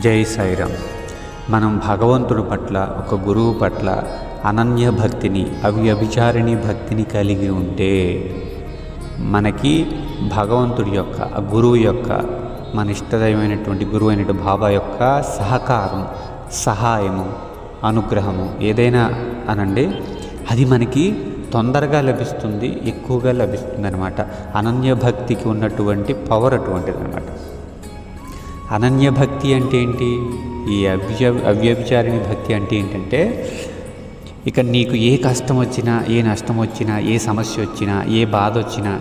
జై సాయిరామ్. మనం భగవంతుడి పట్ల ఒక గురువు పట్ల అనన్య భక్తిని అవ్యభిచారిణి భక్తిని కలిగి ఉంటే మనకి భగవంతుడి యొక్క ఆ గురువు యొక్క మన ఇష్టదైవమైనటువంటి గురువు అయినటువంటి బాబా యొక్క సహకారం సహాయము అనుగ్రహము ఏదైనా అనండి అది మనకి తొందరగా లభిస్తుంది ఎక్కువగా లభిస్తుంది అనమాట అనన్య భక్తికి ఉన్నటువంటి పవర్ అటువంటిది అనమాట అనన్య భక్తి అంటే ఏంటి? ఈ అవ్య అవ్యభిచారిణి భక్తి అంటే ఏంటంటే ఇక నీకు ఏ కష్టం వచ్చినా ఏ నష్టం వచ్చినా ఏ సమస్య వచ్చినా ఏ బాధ వచ్చినా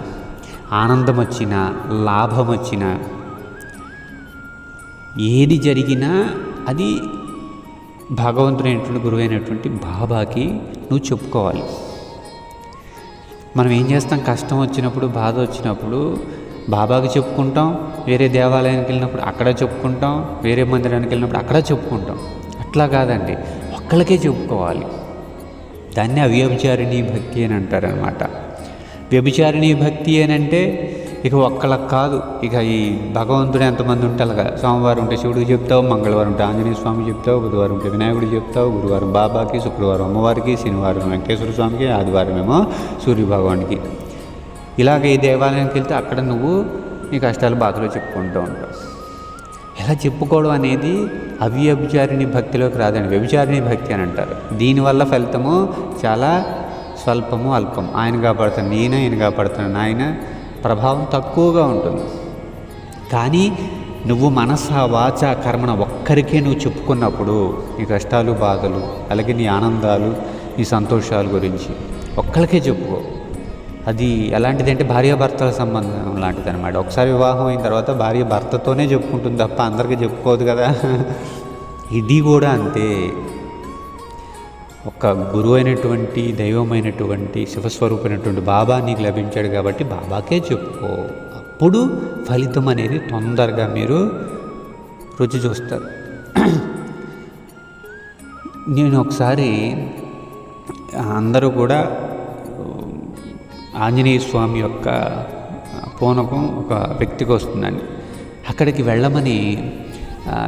ఆనందం వచ్చినా లాభం వచ్చినా ఏది జరిగినా అది భగవంతుడైనటువంటి గురువైనటువంటి బాబాకి నువ్వు చెప్పుకోవాలి. మనం ఏం చేస్తాం? కష్టం వచ్చినప్పుడు బాధ వచ్చినప్పుడు బాబాకి చెప్పుకుంటాం. వేరే దేవాలయానికి వెళ్ళినప్పుడు అక్కడ చెప్పుకుంటాం వేరే మందిరానికి వెళ్ళినప్పుడు అక్కడ చెప్పుకుంటాం. అట్లా కాదండి. ఒక్కళ్ళకే చెప్పుకోవాలి. దాన్ని అవ్యభిచారిణి భక్తి అని అంటారనమాట వ్యభిచారిణి భక్తి అని అంటే ఇక ఒక్కళ్ళకి కాదు. ఇక ఈ భగవంతుడు ఎంతమంది ఉంటారు కదా సోమవారం ఉంటే శివుడికి చెప్తావు మంగళవారం ఉంటే ఆంజనేయ స్వామి చెప్తావు బుధవారం ఉంటే వినాయకుడు చెప్తావు గురువారం బాబాకి శుక్రవారం అమ్మవారికి శనివారం వెంకటేశ్వర స్వామికి ఆదివారం ఏమో సూర్య భగవానికి ఇలాగ ఈ దేవాలయానికి వెళ్తే అక్కడ నువ్వు నీ కష్టాలు బాధలు చెప్పుకుంటూ ఉంటాం. ఇలా చెప్పుకోవడం అనేది అవ్యభిచారిణి భక్తిలోకి రాదండి. వ్యభిచారిణి భక్తి అని అంటారు. దీనివల్ల ఫలితము చాలా స్వల్పము అల్పం. ఆయన కాపాడుతాను నేను ఆయన కాపాడుతాను ఆయన ప్రభావం తక్కువగా ఉంటుంది. కానీ నువ్వు మనస వాచ కర్మణ ఒక్కరికే నువ్వు చెప్పుకున్నప్పుడు నీ కష్టాలు బాధలు అలాగే నీ ఆనందాలు నీ సంతోషాల గురించి ఒక్కరికే చెప్పుకో. అది ఎలాంటిది అంటే భార్యాభర్తల సంబంధం లాంటిది అనమాట ఒకసారి వివాహం అయిన తర్వాత భార్య భర్తతోనే చెప్పుకుంటుంది తప్ప అందరికీ చెప్పుకోదు కదా. ఇది కూడా అంతే. ఒక గురువు అయినటువంటి దైవమైనటువంటి శివస్వరూపమైనటువంటి బాబా నీకు లభించాడు కాబట్టి బాబాకే చెప్పుకో. అప్పుడు ఫలితం అనేది తొందరగా మీరు రుచి చూస్తారు. నేను ఒకసారి అందరూ కూడా ఆంజనేయ స్వామి యొక్క పూనకం ఒక వ్యక్తికి వస్తుందండి. అక్కడికి వెళ్ళమని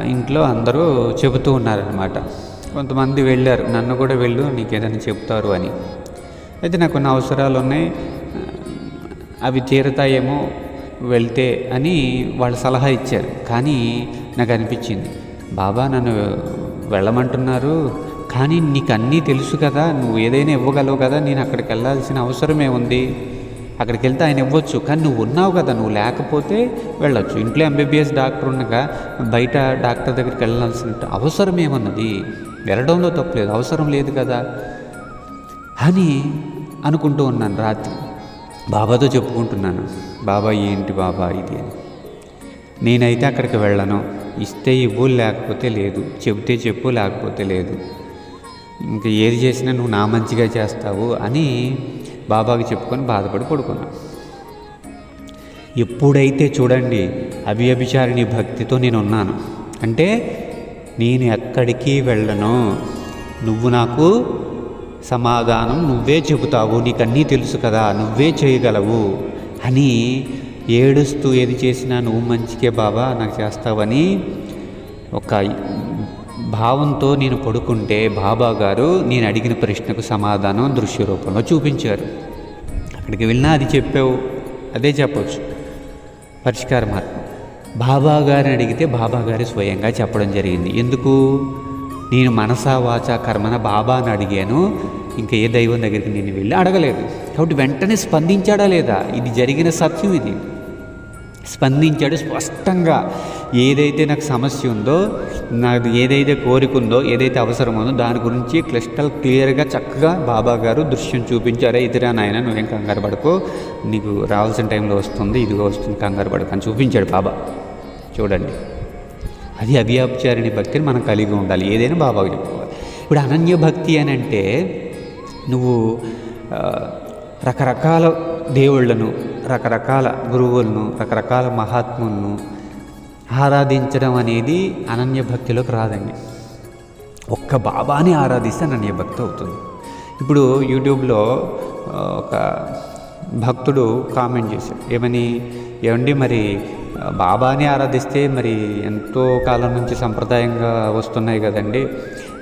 ఇంట్లో అందరూ చెబుతూ ఉన్నారనమాట కొంతమంది వెళ్ళారు నన్ను కూడా వెళ్ళు నీకు ఏదైనా చెప్తారు అని. అయితే నాకు కొన్ని అవసరాలు ఉన్నాయి అవి తీరతాయేమో వెళ్తే అని వాళ్ళు సలహా ఇచ్చారు. కానీ నాకు అనిపించింది బాబా నన్ను వెళ్ళమంటున్నారు కానీ నీకు అన్నీ తెలుసు కదా నువ్వు ఏదైనా ఇవ్వగలవు కదా నేను అక్కడికి వెళ్ళాల్సిన అవసరమే ఉంది అక్కడికి వెళ్తే ఆయన ఇవ్వచ్చు కానీ నువ్వు ఉన్నావు కదా నువ్వు లేకపోతే వెళ్ళొచ్చు. ఇంట్లో ఎంబీబీఎస్ డాక్టర్ ఉండగా బయట డాక్టర్ దగ్గరికి వెళ్ళాల్సిన అవసరం ఏమన్నది? వెళ్ళడంలో తప్పలేదు అవసరం లేదు కదా. అని అనుకుంటూ ఉన్నాను రాత్రి. బాబాతో చెప్పుకుంటున్నాను బాబా ఏంటి బాబా ఇది అని. నేనైతే అక్కడికి వెళ్ళను. ఇస్తే ఇవ్వు లేకపోతే లేదు. చెబితే చెప్పు లేకపోతే లేదు. ఇంక ఏది చేసినా నువ్వు నా మంచిగా చేస్తావు అని బాబాకి చెప్పుకొని బాధపడి పడుకున్నా. ఎప్పుడైతే చూడండి అభియభిచారిణి భక్తితో నేను ఉన్నాను అంటే నేను ఎక్కడికి వెళ్ళను నువ్వు నాకు సమాధానం నువ్వే చెబుతావు నీకు అన్నీ తెలుసు కదా నువ్వే చేయగలవు అని ఏడుస్తూ ఏది చేసినా నువ్వు మంచికే బాబా నాకు చేస్తావని ఒక భావంతో నేను పడుకుంటే బాబా గారు నేను అడిగిన ప్రశ్నకు సమాధానం దృశ్య రూపంలో చూపించారు. అక్కడికి వెళ్ళినా అది చెప్పావు. అదే చెప్పవచ్చు పరిష్కార మార్గం. బాబా గారిని అడిగితే బాబా గారు స్వయంగా చెప్పడం జరిగింది. ఎందుకు? నేను మనసా వాచ కర్మన బాబాని అడిగాను. ఇంకా ఏ దైవం దగ్గరికి నేను వెళ్ళి అడగలేదు. కాబట్టి వెంటనే స్పందించాడా లేదా? ఇది జరిగిన సత్యం ఇది. స్పందించాడు స్పష్టంగా. ఏదైతే నాకు సమస్య ఉందో నాకు ఏదైతే కోరిక ఉందో ఏదైతే అవసరం ఉందో దాని గురించి క్లిస్టల్ క్లియర్గా చక్కగా బాబా గారు దృశ్యం చూపించారే. ఇదిరా నాయన నువ్వేం కంగారు పడుకో. నీకు రావాల్సిన టైంలో వస్తుంది ఇదిగో వస్తుంది కంగారు పడుకు అని చూపించాడు బాబా. చూడండి. అది అవ్యాపచారిణి భక్తిని మనం కలిగి ఉండాలి. ఏదైనా బాబాకు చెప్పుకోవాలి ఇప్పుడు అనన్య భక్తి అని అంటే నువ్వు రకరకాల దేవుళ్ళను రకరకాల గురువులను రకరకాల మహాత్ములను ఆరాధించడం అనేది అనన్య భక్తిలోకి రాదండి. ఒక్క బాబాని ఆరాధిస్తే అనన్య భక్తి అవుతుంది. ఇప్పుడు యూట్యూబ్లో ఒక భక్తుడు కామెంట్ చేశాడు. ఏమని? ఏమండి మరి బాబాని ఆరాధిస్తే మరి ఎంతో కాలం నుంచి సంప్రదాయంగా వస్తున్నాయి కదండి.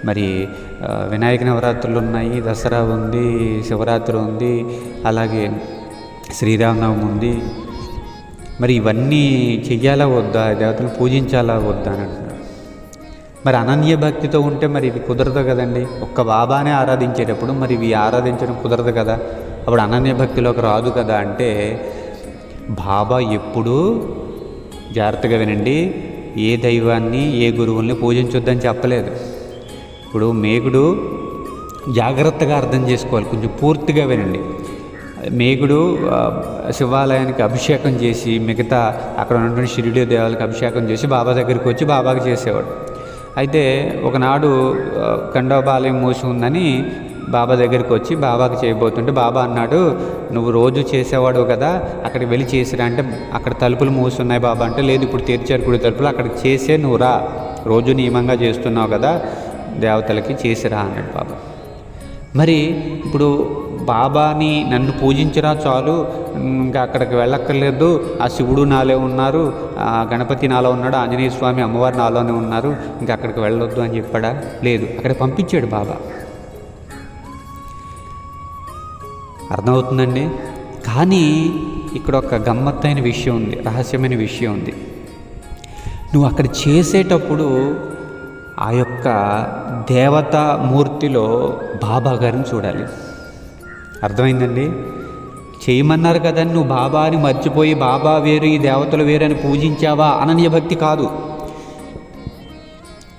మరి వినాయక నవరాత్రులు ఉన్నాయి దసరా ఉంది శివరాత్రి ఉంది అలాగే శ్రీరామనవమి ఉంది. మరి ఇవన్నీ చెయ్యాలా వద్దా? దేవతలు పూజించాలా వద్దా అని అంటున్నారు. మరి అనన్య భక్తితో ఉంటే మరి ఇవి కుదరదు కదండి. ఒక్క బాబానే ఆరాధించేటప్పుడు మరి ఇవి ఆరాధించడం కుదరదు కదా? అప్పుడు అనన్య భక్తిలోకి రాదు కదా అంటే బాబా ఎప్పుడూ జాగ్రత్తగా వినండి. ఏ దైవాన్ని ఏ గురువుల్ని పూజించొద్దని చెప్పలేదు. ఇప్పుడు మేకుడు జాగ్రత్తగా అర్థం చేసుకోవాలి. కొంచెం పూర్తిగా వినండి. మేఘుడు శివాలయానికి అభిషేకం చేసి మిగతా అక్కడ ఉన్నటువంటి షిరిడి దేవాలకి అభిషేకం చేసి బాబా దగ్గరికి వచ్చి బాబాకి చేసేవాడు. అయితే ఒకనాడు కండోబాలయం మూసి ఉందని బాబా దగ్గరికి వచ్చి బాబాకి చేయబోతుంటే బాబా అన్నాడు నువ్వు రోజు చేసేవాడు కదా అక్కడికి వెళ్ళి చేసిరా అంటే అక్కడ తలుపులు మూసి ఉన్నాయి బాబా అంటే లేదు ఇప్పుడు తెరిచారు కుడి తలుపులు అక్కడికి చేసే నువ్వు రా రోజు నియమంగా చేస్తున్నావు కదా దేవతలకి చేసిరా అన్నాడు బాబా. మరి ఇప్పుడు బాబాని నన్ను పూజించినా చాలు ఇంకా అక్కడికి వెళ్ళక్కర్లేదు. ఆ శివుడు నాలో ఉన్నారు ఆ గణపతి నాలో ఉన్నాడు ఆంజనేయ స్వామి అమ్మవారు నాలోనే ఉన్నారు. ఇంకా అక్కడికి వెళ్ళొద్దు అని చెప్పాడా? లేదు. అక్కడ పంపించాడు బాబా. అర్థమవుతుందండి? కానీ ఇక్కడ ఒక గమ్మత్తైన విషయం ఉంది రహస్యమైన విషయం ఉంది. నువ్వు అక్కడ చేసేటప్పుడు ఆ యొక్క దేవతామూర్తిలో బాబా గారిని చూడాలి. అర్థమైందండి? చేయమన్నారు కదా నువ్వు బాబాని మర్చిపోయి బాబా వేరు ఈ దేవతలు వేరు అని పూజించావా అనన్య భక్తి కాదు.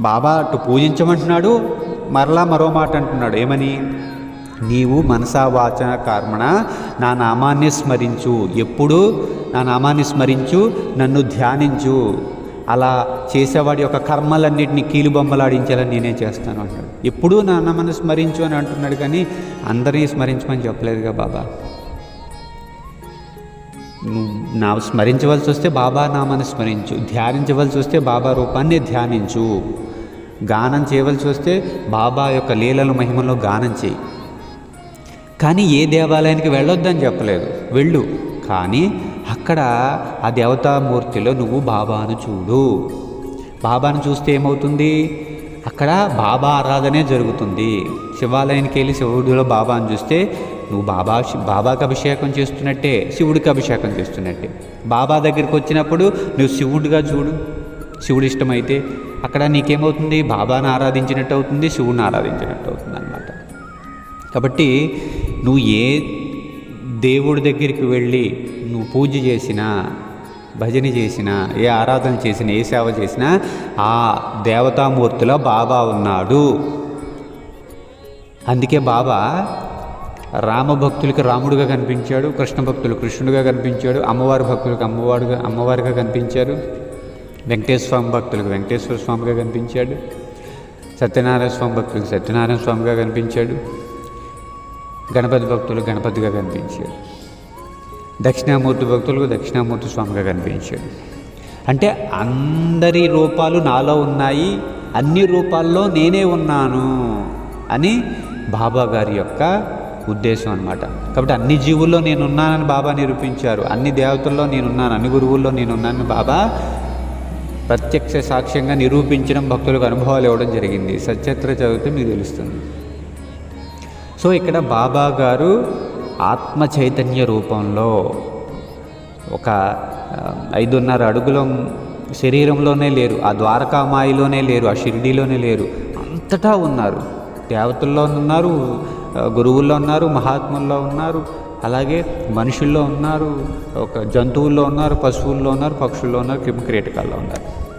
బాబా అటు పూజించమంటున్నాడు మరలా మరో మాట అంటున్నాడు. ఏమని? నీవు మనసా వాచన కర్మణ నా నామాన్ని స్మరించు. ఎప్పుడు? నా నామాన్ని స్మరించు నన్ను ధ్యానించు. అలా చేసేవాడి యొక్క కర్మలన్నింటినీ కీలుబొమ్మలాడించాలని నేనే చేస్తాను అంటాడు ఎప్పుడూ నా నామాన్ని స్మరించు అని అంటున్నాడు కానీ అందరినీ స్మరించమని చెప్పలేదుగా బాబా. నువ్వు నా స్మరించవలసి వస్తే బాబా నామని స్మరించు. ధ్యానించవలసి వస్తే బాబా రూపాన్ని ధ్యానించు. గానం చేయవలసి వస్తే బాబా యొక్క లీలల మహిమలో గానం చేయి. కానీ ఏ దేవాలయానికి వెళ్ళొద్దని చెప్పలేదు. వెళ్ళు. కానీ అక్కడ ఆ దేవతామూర్తిలో నువ్వు బాబాను చూడు. బాబాను చూస్తే ఏమవుతుంది? అక్కడ బాబా ఆరాధనే జరుగుతుంది. శివాలయానికి వెళ్ళి శివుడిలో బాబాను చూస్తే నువ్వు బాబా బాబాకి అభిషేకం చేస్తున్నట్టే శివుడికి అభిషేకం చేస్తున్నట్టే. బాబా దగ్గరికి వచ్చినప్పుడు నువ్వు శివుడిగా చూడు. శివుడు ఇష్టమైతే అక్కడ నీకేమవుతుంది? బాబాను ఆరాధించినట్టు అవుతుంది శివుడిని ఆరాధించినట్టు అవుతుంది అనమాట కాబట్టి నువ్వు ఏ దేవుడి దగ్గరికి వెళ్ళి నువ్వు పూజ చేసినా భజన చేసినా ఏ ఆరాధన చేసినా ఏ సేవ చేసినా ఆ దేవతామూర్తిలో బాబా ఉన్నాడు. అందుకే బాబా రామభక్తులకి రాముడుగా కనిపించాడు కృష్ణ భక్తులు కృష్ణుడిగా కనిపించాడు అమ్మవారి భక్తులకు అమ్మవారుగా అమ్మవారిగా కనిపించారు వెంకటేశ్వర స్వామి భక్తులకు వెంకటేశ్వర స్వామిగా కనిపించాడు సత్యనారాయణ స్వామి భక్తులకు సత్యనారాయణ స్వామిగా కనిపించాడు గణపతి భక్తులు గణపతిగా కనిపించాడు. దక్షిణామూర్తి భక్తులకు దక్షిణామూర్తి స్వామిగా కనిపించాడు. అంటే అందరి రూపాలు నాలో ఉన్నాయి అన్ని రూపాల్లో నేనే ఉన్నాను అని బాబా గారి యొక్క ఉద్దేశం అనమాట కాబట్టి అన్ని జీవుల్లో నేనున్నానని బాబా నిరూపించారు. అన్ని దేవతల్లో నేనున్నాను అన్ని గురువుల్లో నేనున్నానని బాబా ప్రత్యక్ష సాక్ష్యంగా నిరూపించడం భక్తులకు అనుభవాలు ఇవ్వడం జరిగింది. సత్యత్ర చదివితే మీకు తెలుస్తుంది. సో ఇక్కడ బాబా గారు ఆత్మ చైతన్య రూపంలో ఒక ఐదున్నర అడుగుల శరీరంలోనే లేరు ఆ ద్వారకామాయిలోనే లేరు ఆ షిరిడీలోనే లేరు. అంతటా ఉన్నారు. దేవతల్లో ఉన్నారు గురువుల్లో ఉన్నారు మహాత్ముల్లో ఉన్నారు అలాగే మనుషుల్లో ఉన్నారు ఒక జంతువుల్లో ఉన్నారు పశువుల్లో ఉన్నారు పక్షుల్లో ఉన్నారు క్రిమిక్రీటకాల్లో ఉన్నారు.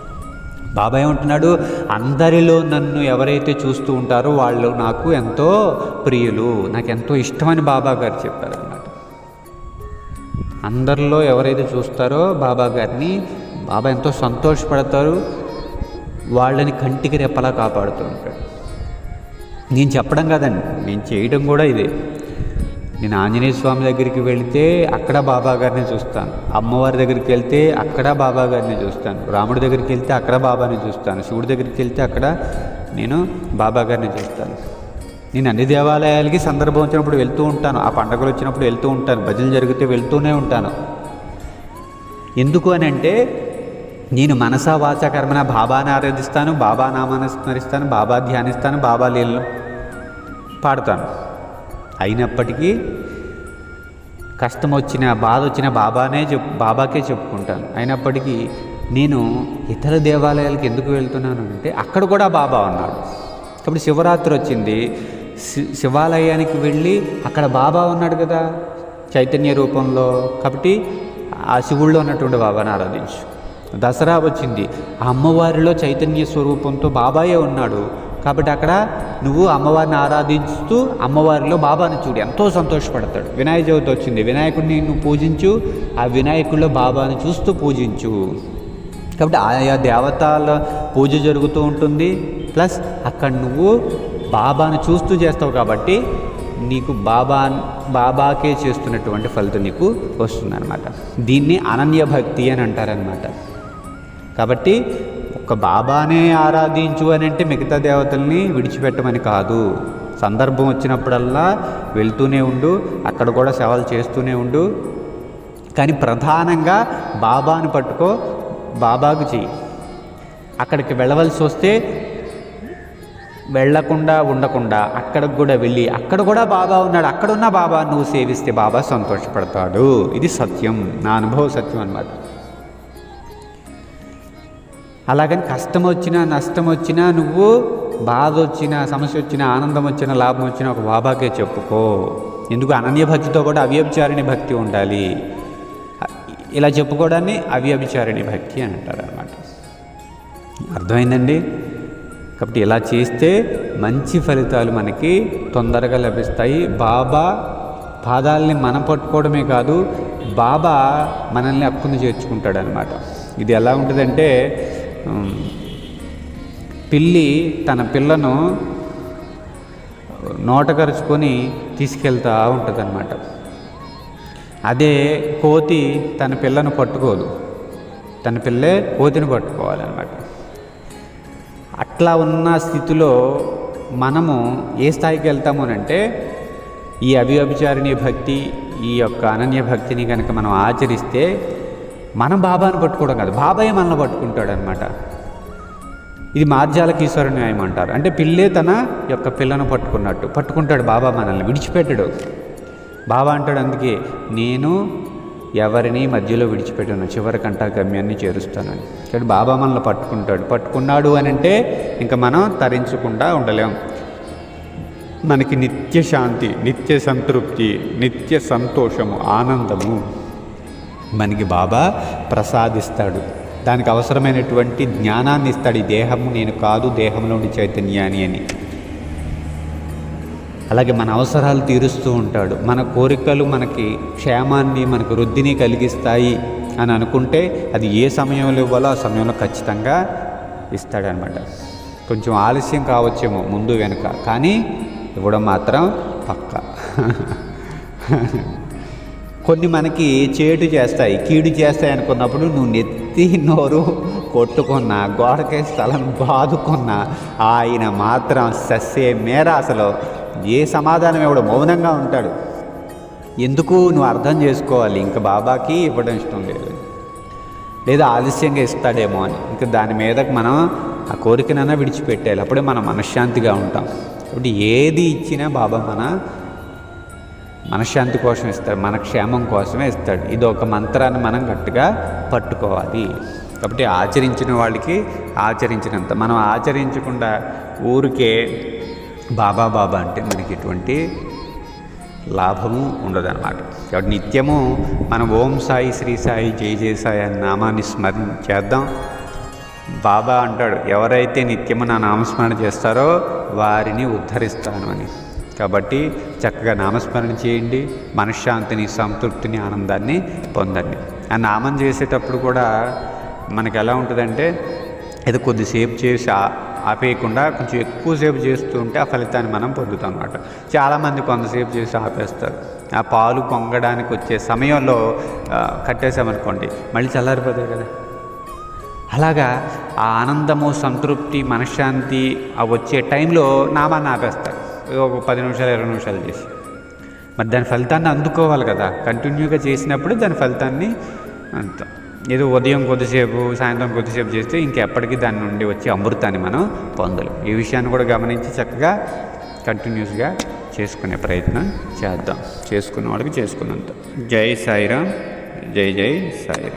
బాబా ఏమంటున్నాడు అందరిలో నన్ను ఎవరైతే చూస్తూ ఉంటారో వాళ్ళు నాకు ఎంతో ప్రియులు నాకు ఎంతో ఇష్టమని బాబా గారు చెప్పారన్నమాట అందరిలో ఎవరైతే చూస్తారో బాబా గారిని బాబా ఎంతో సంతోషపడతారు వాళ్ళని కంటికి రెప్పలా కాపాడుతూ ఉంటాడు. నేను చెప్పడం కాదండి నేను చేయడం కూడా ఇదే. నేను ఆంజనేయ స్వామి దగ్గరికి వెళితే అక్కడ బాబా గారిని చూస్తాను. అమ్మవారి దగ్గరికి వెళ్తే అక్కడ బాబా గారిని చూస్తాను. రాముడి దగ్గరికి వెళ్తే అక్కడ బాబాని చూస్తాను. శివుడి దగ్గరికి వెళ్తే అక్కడ నేను బాబా గారిని చూస్తాను. నేను అన్ని దేవాలయాలకి సందర్భం వచ్చినప్పుడు వెళ్తూ ఉంటాను. ఆ పండగలు వచ్చినప్పుడు వెళ్తూ ఉంటాను. భజనలు జరిగితే వెళ్తూనే ఉంటాను. ఎందుకు అని అంటే నేను మనసా వాచ కర్మన బాబాని ఆరాధిస్తాను బాబా నామాన్ని స్మరిస్తాను బాబా ధ్యానిస్తాను బాబా లీలలో పాడతాను. అయినప్పటికీ కష్టం వచ్చిన బాధ వచ్చిన బాబానే చెప్ బాబాకే చెప్పుకుంటాను. అయినప్పటికీ నేను ఇతర దేవాలయాలకు ఎందుకు వెళ్తున్నాను అంటే అక్కడ కూడా బాబా ఉన్నాడు. కాబట్టి శివరాత్రి వచ్చింది. శి- శివాలయానికి వెళ్ళి అక్కడ బాబా ఉన్నాడు కదా చైతన్య రూపంలో. కాబట్టి ఆ శివుల్లో ఉన్నటువంటి బాబాని ఆరాధించు. దసరా వచ్చింది. ఆ అమ్మవారిలో చైతన్య స్వరూపంతో బాబాయే ఉన్నాడు. కాబట్టి అక్కడ నువ్వు అమ్మవారిని ఆరాధిస్తూ అమ్మవారిలో బాబాని చూడు ఎంతో సంతోషపడతాడు. వినాయక చవితి వచ్చింది. వినాయకుడిని నువ్వు పూజించు ఆ వినాయకుడిలో బాబాని చూస్తూ పూజించు. కాబట్టి ఆయా దేవతల పూజ జరుగుతూ ఉంటుంది. ప్లస్ అక్కడ నువ్వు బాబాను చూస్తూ చేస్తావు కాబట్టి నీకు బాబా బాబాకే చేస్తున్నటువంటి ఫలితం నీకు వస్తుందన్నమాట. దీన్ని అనన్య భక్తి అని అంటారనమాట కాబట్టి ఒక్క బాబానే ఆరాధించు అని అంటే మిగతా దేవతల్ని విడిచిపెట్టమని కాదు. సందర్భం వచ్చినప్పుడల్లా వెళ్తూనే ఉండు అక్కడ కూడా సేవలు చేస్తూనే ఉండు. కానీ ప్రధానంగా బాబాను పట్టుకో బాబాకు చెయ్యి. అక్కడికి వెళ్ళవలసి వస్తే వెళ్ళకుండా ఉండకుండా అక్కడికి కూడా వెళ్ళి అక్కడ కూడా బాబా ఉన్నాడు అక్కడున్న బాబా నువ్వు సేవిస్తే బాబా సంతోషపడతాడు. ఇది సత్యం నా అనుభవ సత్యం అన్నమాట. అలాగని కష్టం వచ్చినా నష్టం వచ్చినా నువ్వు బాధ వచ్చినా సమస్య వచ్చినా ఆనందం వచ్చినా లాభం వచ్చినా ఒక బాబాకే చెప్పుకో. ఎందుకు? అనన్య భక్తితో కూడా అవ్యభిచారిణి భక్తి ఉండాలి. ఇలా చెప్పుకోవడాన్ని అవ్యభిచారిణి భక్తి అని అంటారు అనమాట అర్థమైందండి? కాబట్టి ఇలా చేస్తే మంచి ఫలితాలు మనకి తొందరగా లభిస్తాయి. బాబా పాదాలని మనం పట్టుకోవడమే కాదు బాబా మనల్ని అక్కును చేర్చుకుంటాడనమాట ఇది ఎలా ఉంటుందంటే పిల్లి తన పిల్లను నోటకరుచుకొని తీసుకెళ్తూ ఉంటుంది అదే కోతి తన పిల్లను పట్టుకోదు. తన పిల్లే కోతిని పట్టుకోవాలన్నమాట. అట్లా ఉన్న స్థితిలో మనము ఏ స్థాయికి వెళ్తాము అని అంటే ఈ అభివ్యభిచారిణి భక్తి ఈ యొక్క అనన్య భక్తిని కనుక మనం ఆచరిస్తే మనం బాబాను పట్టుకోవడం కాదు బాబాయే మనల్ని పట్టుకుంటాడు అనమాట ఇది మార్జాల ఈశ్వర న్యాయం అంటారు. అంటే పిల్లే తన యొక్క పిల్లను పట్టుకున్నట్టు. పట్టుకుంటాడు బాబా మనల్ని విడిచిపెట్టడు. బాబా అంటాడు అందుకే నేను ఎవరిని మధ్యలో విడిచిపెట్టాను చివరికంట గమ్యాన్ని చేరుస్తానని. కాబట్టి బాబా మనల్ని పట్టుకుంటాడు. పట్టుకున్నాడు అని అంటే ఇంకా మనం తరించకుండా ఉండలేం. మనకి నిత్య శాంతి నిత్య సంతృప్తి నిత్య సంతోషము ఆనందము. మనకి బాబా ప్రసాదిస్తాడు. దానికి అవసరమైనటువంటి జ్ఞానాన్ని ఇస్తాడు. ఈ దేహము నేను కాదు దేహంలోని చైతన్యాన్ని అని. అలాగే మన అవసరాలు తీరుస్తూ ఉంటాడు. మన కోరికలు మనకి క్షేమాన్ని మనకు వృద్ధిని కలిగిస్తాయి అని అనుకుంటే అది ఏ సమయంలో ఇవ్వాలో ఆ సమయంలో ఖచ్చితంగా ఇస్తాడనమాట. కొంచెం ఆలస్యం కావచ్చేమో ముందు వెనుక. కానీ ఇవ్వడం మాత్రం పక్క. కొన్ని మనకి చేటు చేస్తాయి కీడు చేస్తాయి అనుకున్నప్పుడు నువ్వు నెత్తి నోరు కొట్టుకున్నా గోడకే స్థలం బాదుకున్నా ఆయన మాత్రం సస్సే మేర అసలు. ఏ సమాధానం ఇవ్వడు మౌనంగా ఉంటాడు. ఎందుకు నువ్వు అర్థం చేసుకోవాలి? ఇంకా బాబాకి ఇవ్వడం ఇష్టం లేదు. లేదా ఆలస్యంగా ఇస్తాడేమో అని. ఇంకా దాని మీద మనం ఆ కోరికనైనా విడిచిపెట్టాలి అప్పుడే మనం మనశ్శాంతిగా ఉంటాం. కాబట్టి ఏది ఇచ్చినా బాబా మన మనశ్శాంతి కోసం ఇస్తాడు మన క్షేమం కోసమే ఇస్తాడు. ఇది ఒక మంత్రాన్ని మనం గట్టిగా పట్టుకోవాలి. కాబట్టి ఆచరించిన వాళ్ళకి ఆచరించినంత. మనం ఆచరించకుండా ఊరికే బాబా బాబా అంటే మనకి ఎటువంటి లాభము ఉండదన్నమాట. కాబట్టి నిత్యము మనం ఓం సాయి శ్రీ సాయి జై జయ సాయి అనే నామాన్ని స్మరణ చేద్దాం. బాబా అంటాడు ఎవరైతే నిత్యము నా నామస్మరణ చేస్తారో వారిని ఉద్ధరిస్తాను అని. కాబట్టి చక్కగా నామస్మరణ చేయండి మనశ్శాంతిని సంతృప్తిని ఆనందాన్ని పొందండి. ఆ నామం చేసేటప్పుడు కూడా మనకి ఎలా ఉంటుందంటే ఇది కొద్దిసేపు చేసి ఆ- ఆపేయకుండా కొంచెం ఎక్కువసేపు చేస్తూ ఉంటే ఆ ఫలితాన్ని మనం పొందుతాం అనమాట చాలామంది కొంతసేపు చేసి ఆపేస్తారు. ఆ పాలు పొంగడానికి వచ్చే సమయంలో కట్టేసామనుకోండి మళ్ళీ చల్లారిపోతాయి కదా. అలాగా ఆ ఆనందము సంతృప్తి మనశ్శాంతి వచ్చే టైంలో నామాన్ని ఆపేస్తారు. ఒక పది నిమిషాలు ఇరవై నిమిషాలు చేసి. మరి దాని ఫలితాన్ని అందుకోవాలి కదా. కంటిన్యూగా చేసినప్పుడు దాని ఫలితాన్ని అంత. ఏదో ఉదయం కొద్దిసేపు సాయంత్రం కొద్దిసేపు చేస్తే ఇంకెప్పటికీ దాని నుండి వచ్చే అమృతాన్ని మనం పొందలేం. ఈ విషయాన్ని కూడా గమనించి చక్కగా కంటిన్యూస్గా చేసుకునే ప్రయత్నం చేద్దాం. చేసుకున్న వాళ్ళకి చేసుకున్నంత. జై సాయిరామ్. జై జై సాయిరామ్.